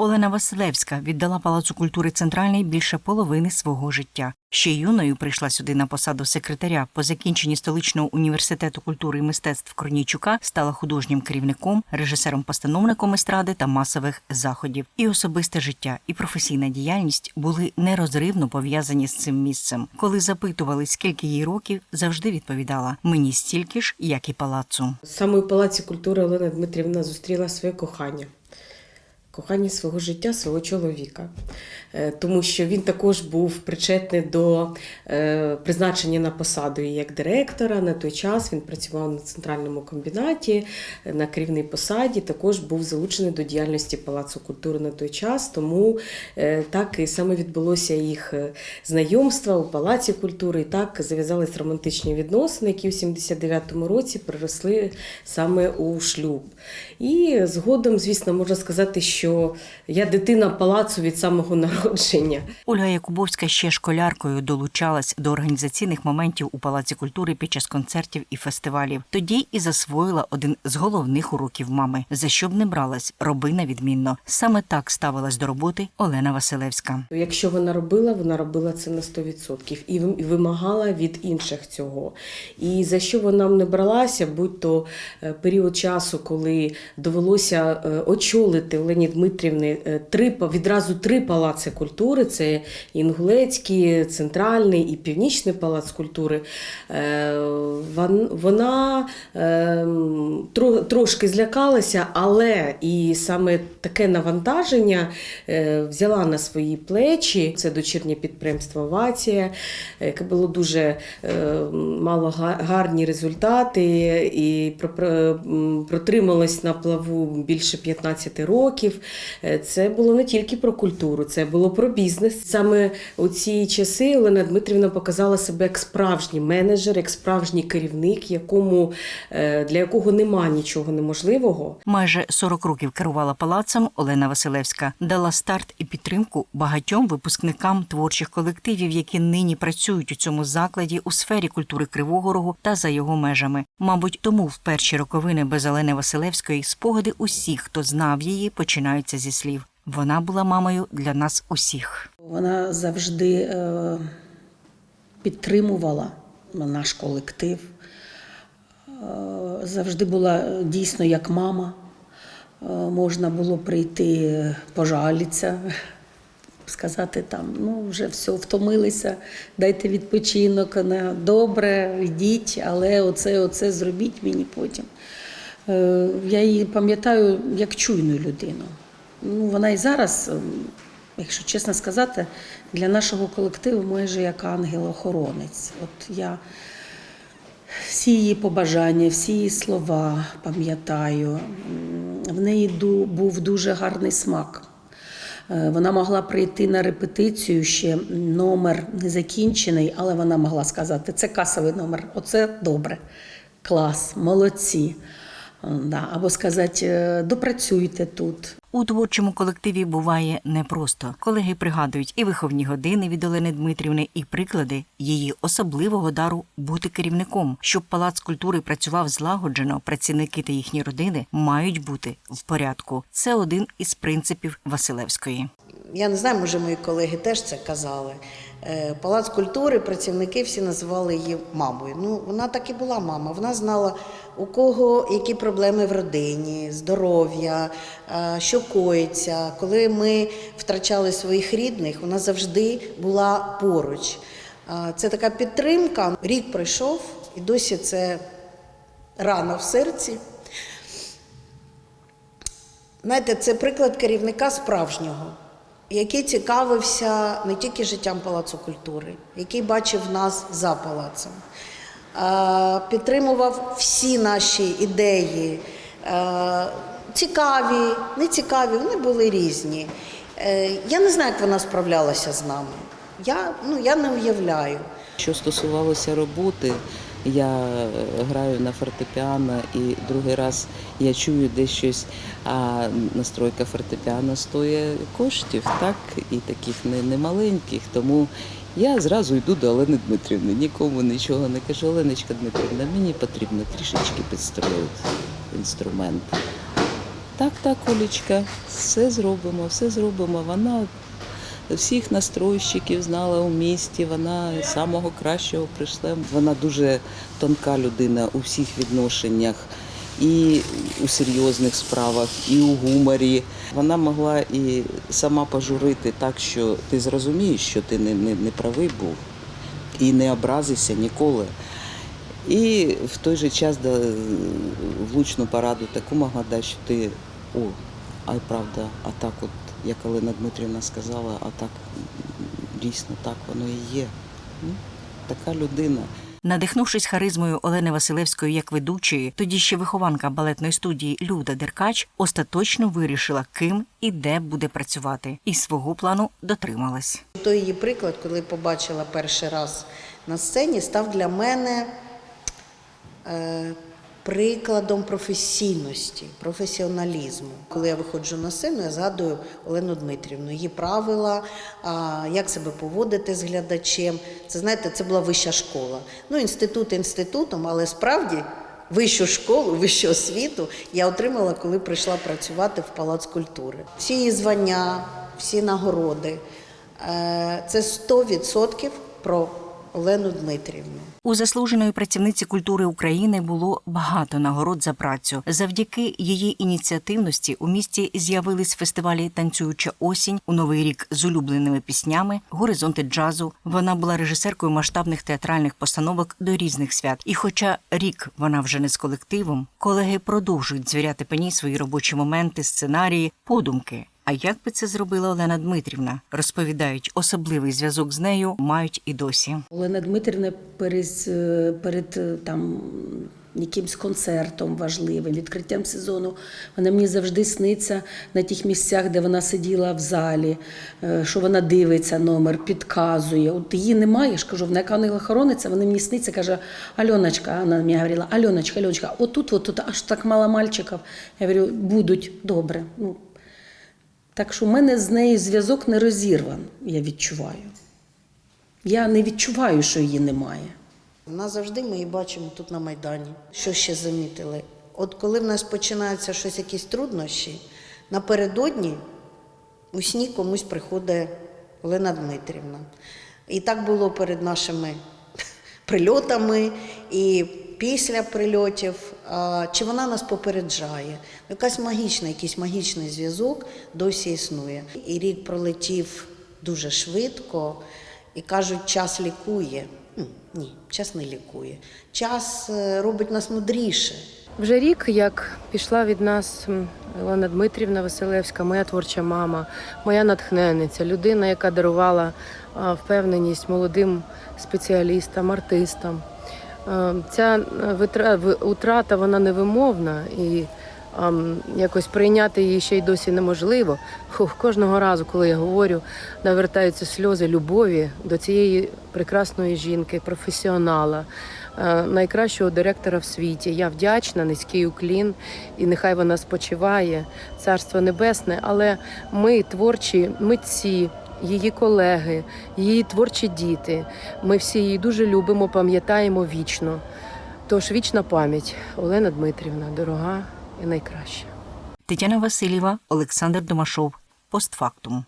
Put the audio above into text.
Олена Василевська віддала Палацу культури Центральний більше половини свого життя. Ще юною прийшла сюди на посаду секретаря. По закінченні столичного університету культури і мистецтв Корнійчука стала художнім керівником, режисером-постановником естради та масових заходів. І особисте життя, і професійна діяльність були нерозривно пов'язані з цим місцем. Коли запитували, скільки їй років, завжди відповідала: мені стільки ж, як і палацу. Саме у Палаці культури Олена Дмитрівна зустріла своє кохання. Кохання свого життя, свого чоловіка, Е, тому що він також був причетний до е, призначення на посаду як директора. На той час він працював на центральному комбінаті е, на керівній посаді. Також був залучений до діяльності Палацу культури на той час. Тому так і саме відбулося їх знайомство у Палаці культури. І так зав'язались романтичні відносини, які у 79-му році переросли саме у шлюб. І згодом, звісно, можна сказати, що я дитина палацу від самого народження. Ольга Якубовська ще школяркою долучалась до організаційних моментів у Палаці культури під час концертів і фестивалів. Тоді і засвоїла один з головних уроків мами, за що б не бралась, роби на відмінно. Саме так ставилась до роботи Олена Василевська. Якщо вона робила, вона робила це на 100% і вимагала від інших цього. І за що вона не бралася, будь то е, період часу, коли довелося е, очолити Олені Дмитрівни е, три відразу три палаци культури: це Інгулецький, Центральний і Північний палац культури. е, Вона е, трошки злякалася, але і саме таке навантаження взяла на свої плечі. Це дочірнє підприємство Овація, е, яке було дуже мало гарні результати і про- про- протрималось на плаву більше 15 років. Е, Це було не тільки про культуру, це було про бізнес. Саме у ці часи Олена Дмитрівна показала себе як справжній менеджер, як справжній керівник, якому, е, для якого нема нічого неможливого. Майже 40 років керувала палацем Олена Василевська, дала старт і підтримку багатьом випускникам творчих колективів, які нині працюють у цьому закладі у сфері культури Кривого Рогу та за його межами. Мабуть, тому в перші роковини без Олени Василевської спогади усіх, хто знав її, починаються зі слів. Вона була мамою для нас усіх. Вона завжди е, підтримувала наш колектив, е, завжди була е, дійсно як мама. Можна було прийти пожалітися, сказати там, ну вже все, втомилися, дайте відпочинок, добре, йдіть, але оце, оце зробіть мені потім. Е, Я її пам'ятаю як чуйну людину. Ну, вона і зараз, ем, якщо чесно сказати, для нашого колективу майже як ангел-охоронець. От я всі її побажання, всі її слова пам'ятаю. В неї був дуже гарний смак. Е, Вона могла прийти на репетицію ще номер не закінчений, але вона могла сказати: це касовий номер, оце добре, клас, молодці. Е, Да. Або сказати, «Е, допрацюйте тут. У творчому колективі буває непросто. Колеги пригадують і виховні години від Олени Дмитрівни, і приклади її особливого дару бути керівником. Щоб палац культури працював злагоджено, працівники та їхні родини мають бути в порядку. Це один із принципів Василевської. Я не знаю, може мої колеги теж це казали. Е, Палац культури, працівники всі називали її мамою. Ну, вона так і була мама. Вона знала, у кого які проблеми в родині, здоров'я, е, що коїться. Коли ми втрачали своїх рідних, вона завжди була поруч. Е, Це така підтримка. Рік пройшов, і досі це рана в серці. Знаєте, це приклад керівника справжнього, який цікавився не тільки життям Палацу культури, який бачив нас за палацем, Е, підтримував всі наші ідеї, е, цікаві, нецікаві, вони були різні. Е, Я не знаю, як вона справлялася з нами. Я, ну, я не уявляю. Що стосувалося роботи, я е, граю на фортепіано і другий раз я чую десь щось, а настройка фортепіано стоїть коштів, так, і таких не, не. Тому я зразу йду до Олени Дмитрівни, нікому нічого не кажу. Оленочка Дмитрівна, мені потрібно трішечки підстроїти інструмент. Так, так, Олічка, все зробимо, все зробимо. Вона всіх настройщиків знала у місті, вона самого кращого прийшла. Вона дуже тонка людина у всіх відношеннях. І у серйозних справах, і у гуморі. Вона могла і сама пожурити так, що ти зрозумієш, що ти не, не, не правий був, і не образишся ніколи. І в той же час да, влучну пораду таку могла дати, що ти о, а й правда, а так от, як Олена Дмитрівна сказала, а так дійсно так воно і є. Ну, така людина. Надихнувшись харизмою Олени Василевської як ведучої, тоді ще вихованка балетної студії Люда Деркач остаточно вирішила, ким і де буде працювати, і свого плану дотрималась. Той її приклад, коли побачила перший раз на сцені, став для мене е, прикладом професійності, професіоналізму. Коли я виходжу на сцену, я згадую Олену Дмитрівну, її правила, як себе поводити з глядачем. Це знаєте, це була вища школа. Ну, інститут інститутом, але справді. Вищу школу, вищу освіту я отримала, коли прийшла працювати в Палац культури. Всі її звання, всі нагороди е, це 100% про Олену Дмитрівну. У заслуженої працівниці культури України було багато нагород за працю. Завдяки її ініціативності у місті з'явились фестивалі Танцююча осінь у новий рік з улюбленими піснями, горизонти джазу. Вона була режисеркою масштабних театральних постановок до різних свят. І, хоча рік вона вже не з колективом, колеги продовжують звіряти по ній свої робочі моменти, сценарії, подумки. А як би це зробила Олена Дмитрівна? Розповідають, особливий зв'язок з нею мають і досі. Олена Дмитрівна перед, е, перед е, там якимсь концертом важливим, відкриттям сезону. Вона мені завжди сниться на тих місцях, де вона сиділа в залі, е, що вона дивиться номер, підказує. От її немає, я ж кажу, вона яка охорониця, вона мені сниться, каже, Альоночка, вона мені говорила, Альоночка, Альоночка, отут, отут, аж так мало мальчиків. Я говорю, будуть добре. Ну, так що в мене з нею зв'язок не розірван, я відчуваю. Я не відчуваю, що її немає. Вона завжди ми її бачимо тут на Майдані. Що ще замітили? От коли в нас починаються щось, якісь труднощі, напередодні у сні комусь приходить Олена Дмитрівна. І так було перед нашими прильотами і після прильотів. Чи вона нас попереджає? Якась магічна, якийсь магічний зв'язок досі існує. І рік пролетів дуже швидко, і кажуть, час лікує. Ні, час не лікує. Час е, робить нас мудріше. Вже рік, як пішла від нас Олена Дмитрівна Василевська, моя творча мама, моя натхненниця, людина, яка дарувала впевненість молодим спеціалістам, артистам. Е, Ця е, утрата вона невимовна і ам, якось прийняти її ще й досі неможливо. Хух, кожного разу, коли я говорю, навертаються сльози любові до цієї прекрасної жінки, професіонала, е, найкращого директора в світі. Я вдячна, низький уклін, і нехай вона спочиває, царство небесне. Але ми, творчі митці, її колеги, її творчі діти. Ми всі її дуже любимо, пам'ятаємо вічно. Тож вічна пам'ять Олена Дмитрівна, дорога і найкраща. Тетяна Васильєва, Олександр Домашов. Постфактум.